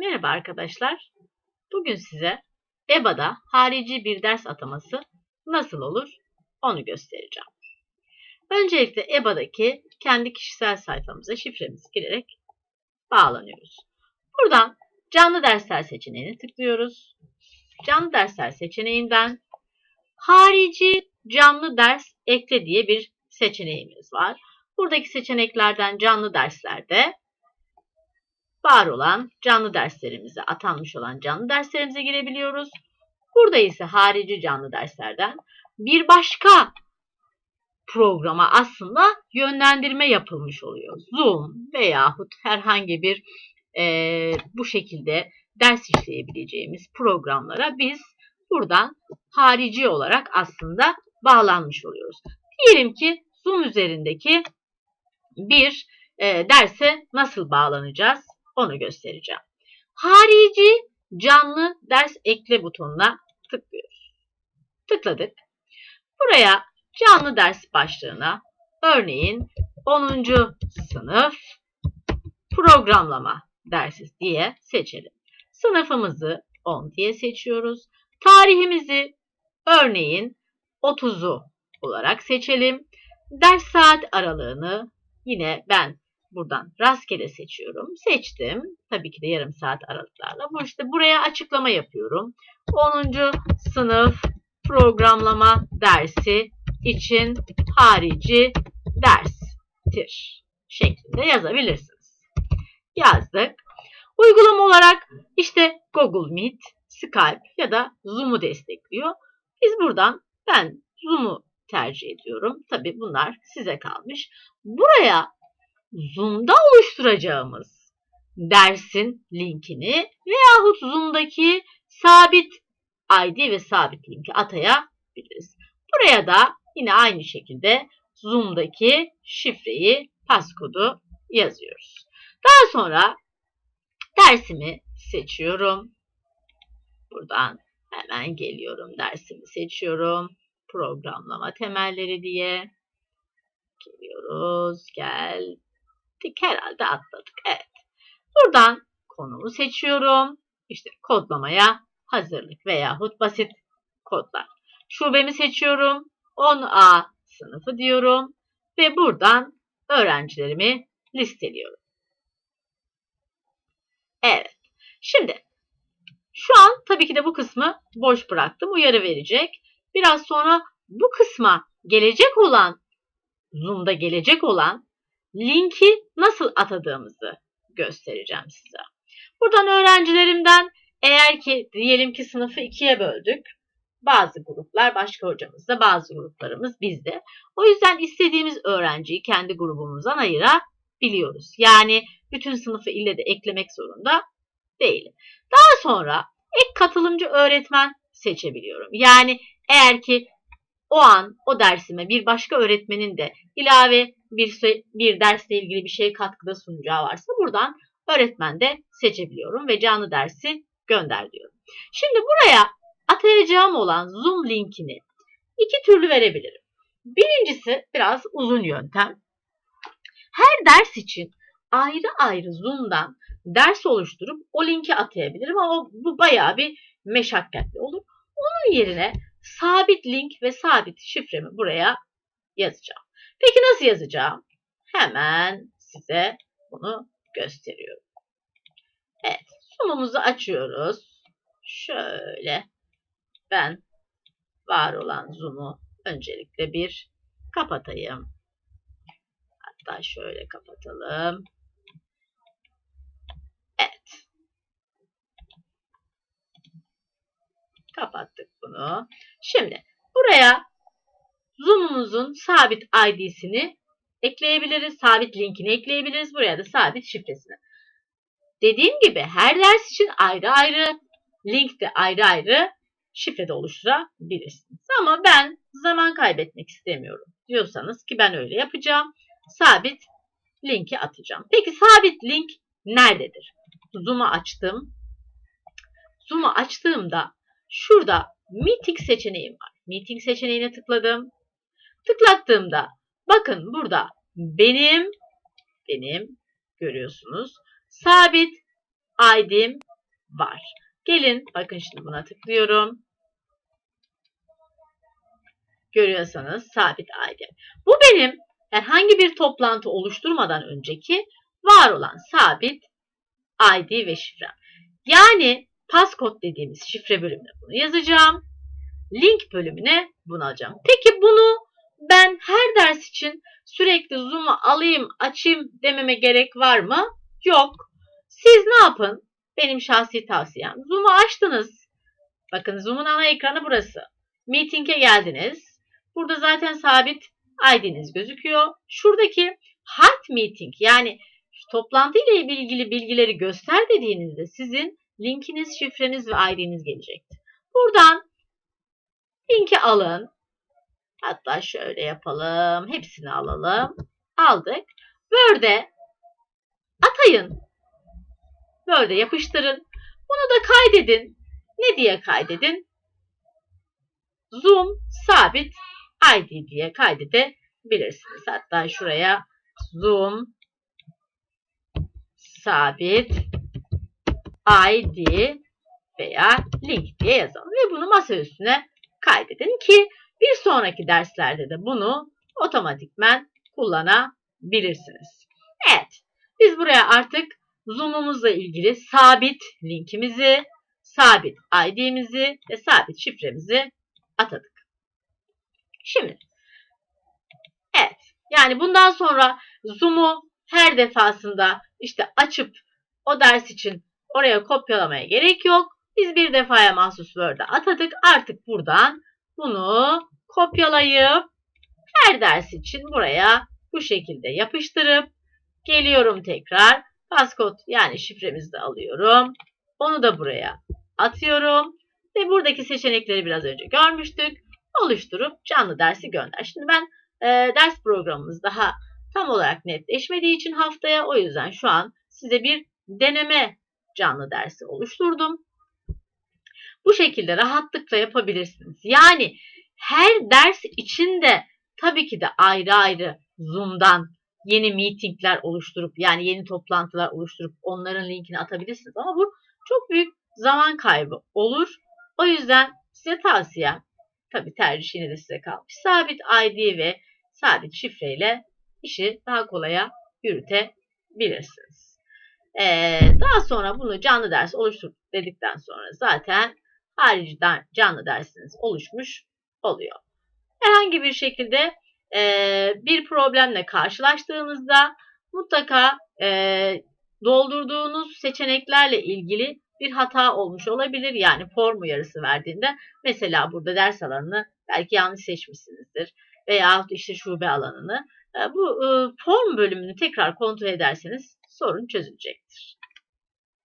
Merhaba arkadaşlar. Bugün size EBA'da harici bir ders ataması nasıl olur onu göstereceğim. Öncelikle EBA'daki kendi kişisel sayfamıza şifremizi girerek bağlanıyoruz. Buradan canlı dersler seçeneğine tıklıyoruz. Canlı dersler seçeneğinden harici canlı ders ekle diye bir seçeneğimiz var. Buradaki seçeneklerden canlı derslerde var olan canlı derslerimize, atanmış olan canlı derslerimize girebiliyoruz. Burada ise harici canlı derslerden bir başka programa aslında yönlendirme yapılmış oluyor. Zoom veyahut herhangi bir e, bu şekilde ders işleyebileceğimiz programlara biz buradan harici olarak aslında bağlanmış oluyoruz. Diyelim ki Zoom üzerindeki bir e, derse nasıl bağlanacağız onu göstereceğim. Harici canlı ders ekle butonuna tıklıyoruz. Tıkladık. Buraya canlı ders başlığına örneğin 10. sınıf programlama dersi diye seçelim. Sınıfımızı 10 diye seçiyoruz. Tarihimizi örneğin 30'u olarak seçelim. Ders saat aralığını yine ben buradan rastgele seçiyorum. Seçtim. Tabii ki de yarım saat aralıklarla. Bu işte buraya açıklama yapıyorum. 10. sınıf programlama dersi için harici derstir şeklinde yazabilirsiniz. Yazdık. Uygulama olarak işte Google Meet, Skype ya da Zoom'u destekliyor. Biz buradan ben Zoom'u tercih ediyorum. Tabii bunlar size kalmış. Buraya Zoom'da oluşturacağımız dersin linkini veyahut Zoom'daki sabit ID ve sabit linki atayabiliriz. Buraya da yine aynı şekilde Zoom'daki şifreyi, paskodu yazıyoruz. Daha sonra dersimi seçiyorum. Buradan hemen geliyorum. Dersimi seçiyorum. Programlama temelleri diye. Geliyoruz. Gel herhalde atladık. Evet. Buradan konumu seçiyorum. İşte kodlamaya hazırlık veyahut basit kodlar. Şubemi seçiyorum. 10A sınıfı diyorum. Ve buradan öğrencilerimi listeliyorum. Evet. Şimdi şu an tabii ki de bu kısmı boş bıraktım. Uyarı verecek. Biraz sonra bu kısma gelecek olan Zoom'da gelecek olan linki nasıl atadığımızı göstereceğim size. Buradan öğrencilerimden eğer ki diyelim ki sınıfı ikiye böldük. Bazı gruplar başka hocamızda, bazı gruplarımız bizde. O yüzden istediğimiz öğrenciyi kendi grubumuzdan ayırabiliyoruz. Yani bütün sınıfı ille de eklemek zorunda değilim. Daha sonra ek katılımcı öğretmen seçebiliyorum. Yani eğer ki o an o dersime bir başka öğretmenin de ilave bir, bir dersle ilgili bir şey katkıda sunacağı varsa buradan öğretmen de seçebiliyorum ve canlı dersi gönder diyorum. Şimdi buraya atayacağım olan Zoom linkini iki türlü verebilirim. Birincisi biraz uzun yöntem. Her ders için ayrı ayrı Zoom'dan ders oluşturup o linki atayabilirim ama bu bayağı bir meşakkatli olur. Onun yerine sabit link ve sabit şifremi buraya yazacağım. Peki nasıl yazacağım? Hemen size bunu gösteriyorum. Evet, sunumumuzu açıyoruz. Şöyle ben var olan zoom'u öncelikle bir kapatayım. Hatta şöyle kapatalım. Evet. Kapattık bunu. Şimdi buraya Zoom'umuzun sabit ID'sini ekleyebiliriz. Sabit linkini ekleyebiliriz. Buraya da sabit şifresini. Dediğim gibi her ders için ayrı ayrı link de ayrı ayrı şifre de oluşturabilirsiniz. Ama ben zaman kaybetmek istemiyorum diyorsanız ki ben öyle yapacağım. Sabit linki atacağım. Peki sabit link nerededir? Zoom'u açtım. Zoom'u açtığımda şurada Meeting seçeneğim var. Meeting seçeneğine tıkladım. Tıklattığımda bakın burada benim benim görüyorsunuz sabit ID'm var. Gelin bakın şimdi buna tıklıyorum. Görüyorsanız sabit ID. Bu benim herhangi bir toplantı oluşturmadan önceki var olan sabit ID ve şifrem. Yani passcode dediğimiz şifre bölümüne bunu yazacağım. Link bölümüne bunu alacağım. Peki bunu ben her ders için sürekli Zoom'u alayım, açayım dememe gerek var mı? Yok. Siz ne yapın? Benim şahsi tavsiyem. Zoom'u açtınız. Bakın Zoom'un ana ekranı burası. Meeting'e geldiniz. Burada zaten sabit ID'niz gözüküyor. Şuradaki Hard Meeting yani toplantı ile ilgili bilgileri göster dediğinizde sizin linkiniz, şifreniz ve ID'niz gelecektir. Buradan linki alın. Hatta şöyle yapalım. Hepsini alalım. Aldık. Word'e atayın. Word'e yapıştırın. Bunu da kaydedin. Ne diye kaydedin? Zoom sabit ID diye kaydedebilirsiniz. Hatta şuraya Zoom sabit ID veya link diye yazalım ve bunu masa üstüne kaydedin ki bir sonraki derslerde de bunu otomatikmen kullanabilirsiniz. Evet, biz buraya artık Zoom'umuzla ilgili sabit linkimizi, sabit ID'mizi ve sabit şifremizi atadık. Şimdi, evet, yani bundan sonra Zoom'u her defasında işte açıp o ders için oraya kopyalamaya gerek yok. Biz bir defaya mahsus Word'e atadık. Artık buradan bunu kopyalayıp her ders için buraya bu şekilde yapıştırıp geliyorum tekrar. Passcode yani şifremizi de alıyorum. Onu da buraya atıyorum. Ve buradaki seçenekleri biraz önce görmüştük. Oluşturup canlı dersi gönder. Şimdi ben e, ders programımız daha tam olarak netleşmediği için haftaya o yüzden şu an size bir deneme canlı dersi oluşturdum. Bu şekilde rahatlıkla yapabilirsiniz. Yani her ders için de tabii ki de ayrı ayrı Zoom'dan yeni meetingler oluşturup yani yeni toplantılar oluşturup onların linkini atabilirsiniz. Ama bu çok büyük zaman kaybı olur. O yüzden size tavsiyem tabii tercih yine de size kalmış. Sabit ID ve sabit şifreyle işi daha kolaya yürütebilirsiniz. Ee, daha sonra bunu canlı ders oluştur dedikten sonra zaten harici canlı dersiniz oluşmuş oluyor. Herhangi bir şekilde e, bir problemle karşılaştığınızda mutlaka e, doldurduğunuz seçeneklerle ilgili bir hata olmuş olabilir. Yani form uyarısı verdiğinde mesela burada ders alanını belki yanlış seçmişsinizdir veya işte şube alanını. E, bu e, form bölümünü tekrar kontrol ederseniz sorun çözülecektir.